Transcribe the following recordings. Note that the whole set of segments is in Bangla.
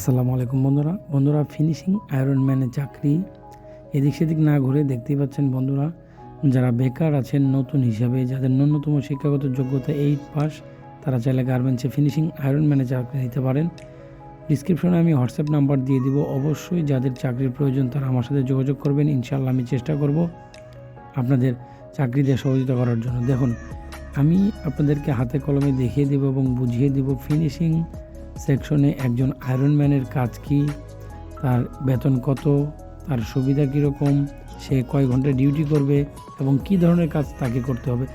আসসালামু আলাইকুম বন্ধুরা। বন্ধুরা ফিনিশিং আয়রন ম্যানের চাকরি। এদিক সেদিক না ঘুরে দেখতেই পাচ্ছেন বন্ধুরা, যারা বেকার আছেন, নতুন হিসাবে, যাদের ন্যূনতম শিক্ষাগত যোগ্যতা এইট পাস, তারা চাইলে গার্মেন্টসে ফিনিশিং আয়রন ম্যানের চাকরি নিতে পারেন। ডিসক্রিপশনে আমি হোয়াটসঅ্যাপ নাম্বার দিয়ে দিব। অবশ্যই যাদের চাকরির প্রয়োজন, তারা আমার সাথে যোগাযোগ করবেন। ইনশাল্লাহ আমি চেষ্টা করব আপনাদের চাকরিতে সহযোগিতা করার জন্য। দেখুন, আমি আপনাদেরকে হাতে কলমে দেখিয়ে দেব এবং বুঝিয়ে দেব ফিনিশিং সেকশনে একজন আয়রনম্যানের কাজ কি? তার বেতন কত? তার সুবিধা কীরকম? সে কয় ঘণ্টা ডিউটি করবে? এবং কি ধরনের কাজ তাকে করতে হবে?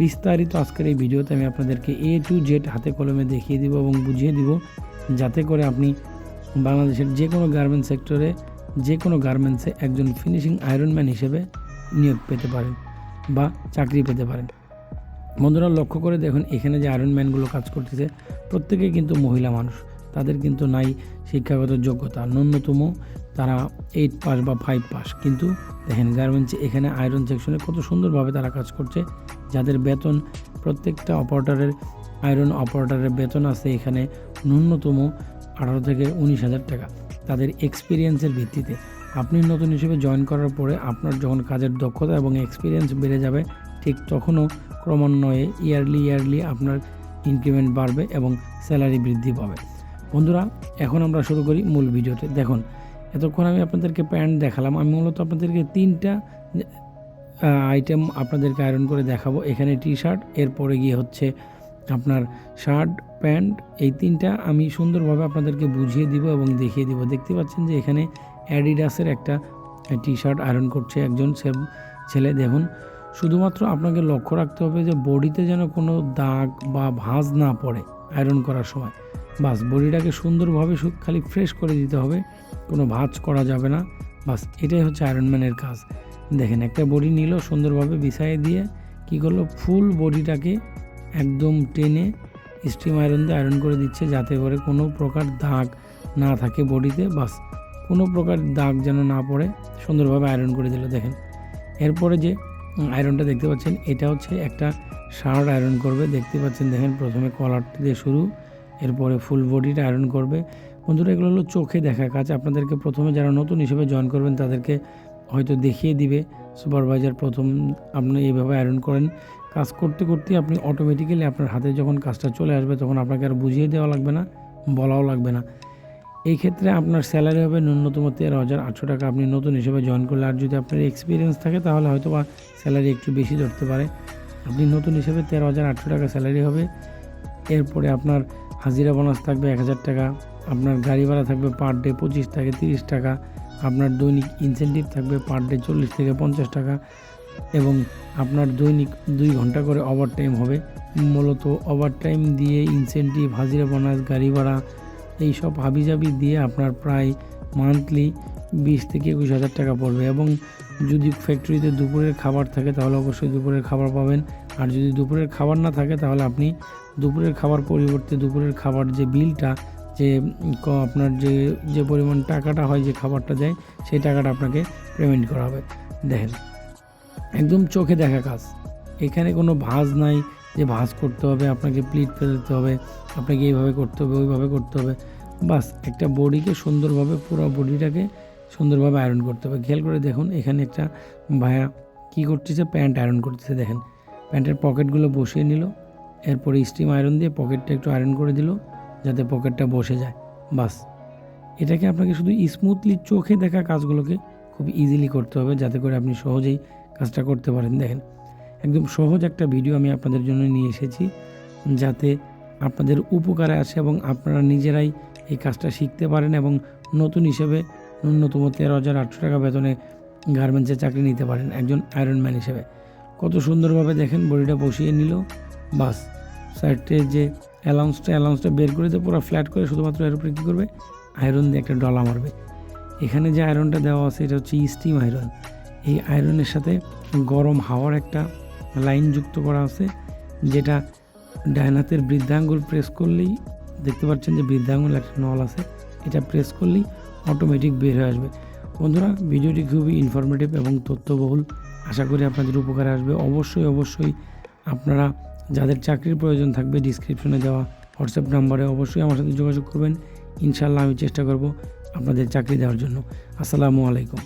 বিস্তারিত আজকের এই ভিডিওতে আমি আপনাদেরকে এ টু জেড হাতে কলমে দেখিয়ে দিব এবং বুঝিয়ে দিব, যাতে করে আপনি বাংলাদেশের যে কোনো গার্মেন্টস সেক্টরে যে কোনো গার্মেন্টসে একজন ফিনিশিং আয়রনম্যান হিসেবে নিয়োগ পেতে পারেন বা চাকরি পেতে পারেন। বন্ধুরা, লক্ষ্য করে দেখুন, এখানে যে আয়রন ম্যানগুলো কাজ করতেছে প্রত্যেকে কিন্তু মহিলা মানুষ। তাদের কিন্তু নাই শিক্ষাগত যোগ্যতা। ন্যূনতম তারা এইট পাস বা ফাইভ পাস কিন্তু দেখেন গার্মেন্টসে এখানে আয়রন সেকশনে কত সুন্দরভাবে তারা কাজ করছে। যাদের বেতন, প্রত্যেকটা অপারেটরের আয়রন অপারেটরের বেতন আছে এখানে ন্যূনতম আঠারো থেকে উনিশ হাজার টাকা। তাদের এক্সপিরিয়েন্সের ভিত্তিতে। আপনি নতুন হিসেবে জয়েন করার পরে আপনার যখন কাজের দক্ষতা এবং এক্সপিরিয়েন্স বেড়ে যাবে, ঠিক তখনও ক্রমান্বয়ে ইয়ারলি ইয়ারলি আপনার ইনক্রিমেন্ট বাড়বে এবং স্যালারি বৃদ্ধি পাবে। বন্ধুরা, এখন আমরা শুরু করি মূল ভিডিওতে। দেখুন, এতক্ষণ আমি আপনাদেরকে প্যান্ট দেখালাম। আমি মূলত আপনাদেরকে তিনটা আইটেম আপনাদেরকে আয়রন করে দেখাবো। এখানে টি শার্ট এরপরে গিয়ে হচ্ছে আপনার শার্ট প্যান্ট এই তিনটা আমি সুন্দরভাবে আপনাদেরকে বুঝিয়ে দিব এবং দেখিয়ে দিব। দেখতে পাচ্ছেন যে এখানে অ্যাডিডাসের একটা টি শার্ট আয়রন করছে একজন ছেলে। দেখুন শুধুমাত্র আপনাকে লক্ষ্য রাখতে হবে যে বডিতে যেন কোনো দাগ বা ভাঁজ না পড়ে আয়রন করার সময়। বাস, বডিটাকে সুন্দরভাবে খালি ফ্রেশ করে দিতে হবে, কোনো ভাঁজ করা যাবে না। বাস, এটাই হচ্ছে আয়রনম্যানের কাজ। দেখেন, একটা বডি নিল, সুন্দরভাবে বিছাইয়ে দিয়ে কি করল? ফুল বডিটাকে একদম টেনে স্টিম আয়রন দিয়ে আয়রন করে দিচ্ছে যাতে করে কোনো প্রকার দাগ না থাকে বডিতে। বাস, কোনো প্রকার দাগ যেন না পড়ে, সুন্দরভাবে আয়রন করে দিল। দেখেন, এরপরে যে আয়রনটা দেখতে পাচ্ছেন, এটা হচ্ছে একটা শার্ট আয়রন করবে। দেখতে পাচ্ছেন, দেখেন প্রথমে কলারটা দিয়ে শুরু, এরপরে ফুল বডিটা আয়রন করবে। বন্ধুরা, এগুলো হলো চোখে দেখা কাজ। আপনাদেরকে প্রথমে যারা নতুন হিসেবে জয়েন করবেন, তাদেরকে হয়তো দেখিয়ে দিবে। সুপারভাইজার প্রথম আপনি এইভাবে আয়রন করেন। কাজ করতে করতে আপনি অটোমেটিক্যালি আপনার হাতে যখন কাজটা চলে আসবে, তখন আপনাকে আর বুঝিয়ে দেওয়া লাগবে না, বলাও লাগবে না। এই ক্ষেত্রে আপনার স্যালারি হবে ন্যূনতম তেরো হাজার আটশো টাকা। আপনি নতুন হিসেবে জয়েন করলে আর যদি আপনার এক্সপিরিয়েন্স থাকে, তাহলে হয়তো বা স্যালারি একটু বেশি ধরতে পারে। আপনি নতুন হিসেবে তেরো হাজার আটশো টাকা স্যালারি হবে। এরপরে আপনার হাজিরা বোনাস থাকবে এক হাজার টাকা। আপনার গাড়ি ভাড়া থাকবে পার ডে পঁচিশ থেকে তিরিশ টাকা। আপনার দৈনিক ইনসেন্টিভ থাকবে পার ডে চল্লিশ থেকে পঞ্চাশ টাকা। এবং আপনার দৈনিক দুই ঘণ্টা করে ওভার টাইম হবে। মূলত ওভার টাইম দিয়ে ইনসেন্টিভ হাজিরা বোনাস গাড়ি ভাড়া এই সব হাবিজাবি দিয়ে আপনার প্রায় মান্থলি বিশ থেকে একুশ হাজার টাকা পড়বে এবং যদি ফ্যাক্টরিতে দুপুরের খাবার থাকে তাহলে অবশ্যই দুপুরের খাবার পাবেন। আর যদি দুপুরের খাবার না থাকে তাহলে আপনি দুপুরের খাবার পরিবর্তে দুপুরের খাবার যে বিলটা যে আপনার যে যে পরিমাণ টাকাটা হয় যে খাবারটা দেয়, সেই টাকাটা আপনাকে পেমেন্ট করা হবে। দেখেন, একদম চোখে দেখা কাজ। এখানে কোনো ভাঁজ নাই যে ভাঁজ করতে হবে, আপনাকে প্লিট ফেলতে হবে, আপনাকে এইভাবে করতে হবে, ওইভাবে করতে হবে। বাস, একটা বডিকে সুন্দরভাবে পুরো বডিটাকে সুন্দরভাবে আয়রন করতে হবে। খেয়াল করে দেখুন, এখানে একটা ভায়া কী করতেছে প্যান্ট আয়রন করতেছে, দেখেন। প্যান্টের পকেটগুলো বসিয়ে নিল, এরপরে স্টিম আয়রন দিয়ে পকেটটা একটু আয়রন করে দিল, যাতে পকেটটা বসে যায়। বাস, এটাকে আপনাকে শুধু স্মুথলি চোখে দেখা কাজগুলোকে খুব ইজিলি করতে হবে, যাতে করে আপনি সহজেই কাজটা করতে পারেন। দেখেন একদম সহজ একটা ভিডিও আমি আপনাদের জন্য নিয়ে এসেছি, যাতে আপনাদের উপকারে আসে এবং আপনারা নিজেরাই এই কাজটা শিখতে পারেন এবং নতুন হিসেবে ন্যূনতম তেরো হাজার আটশো টাকা বেতনে গার্মেন্টসে চাকরি নিতে পারেন একজন আয়রনম্যান হিসেবে। কত সুন্দরভাবে দেখেন, বডিটা বসিয়ে নিল, বাস। সাইডে যে অ্যালাউন্সটা অ্যালাউন্সটা বের করে দিয়ে পুরো ফ্ল্যাট করে শুধুমাত্র এর উপরে কী করবে? আয়রন দিয়ে একটা ডলা মারবে। এখানে যে আয়রনটা দেওয়া আছে, এটা হচ্ছে স্টিম আয়রন এই আয়রনের সাথে গরম হাওয়ার একটা লাইন যুক্ত করা আছে, যেটা ডান হাতের বৃদ্ধাঙ্গুল প্রেস করলেই দেখতে পাচ্ছেন যে বৃদ্ধাঙ্গুল একটা নল আছে, এটা প্রেস করলেই অটোমেটিক বের হয়ে আসবে। বন্ধুরা, ভিডিওটি খুবই ইনফরমেটিভ এবং তথ্যবহুল। আশা করি আপনাদের উপকারে আসবে। অবশ্যই অবশ্যই আপনারা যাদের চাকরির প্রয়োজন থাকবে ডিসক্রিপশনে দেওয়া হোয়াটসঅ্যাপ নাম্বারে অবশ্যই আমার সাথে যোগাযোগ করবেন। ইনশাল্লাহ আমি চেষ্টা করব আপনাদের চাকরি দেওয়ার জন্য। আসসালামু আলাইকুম।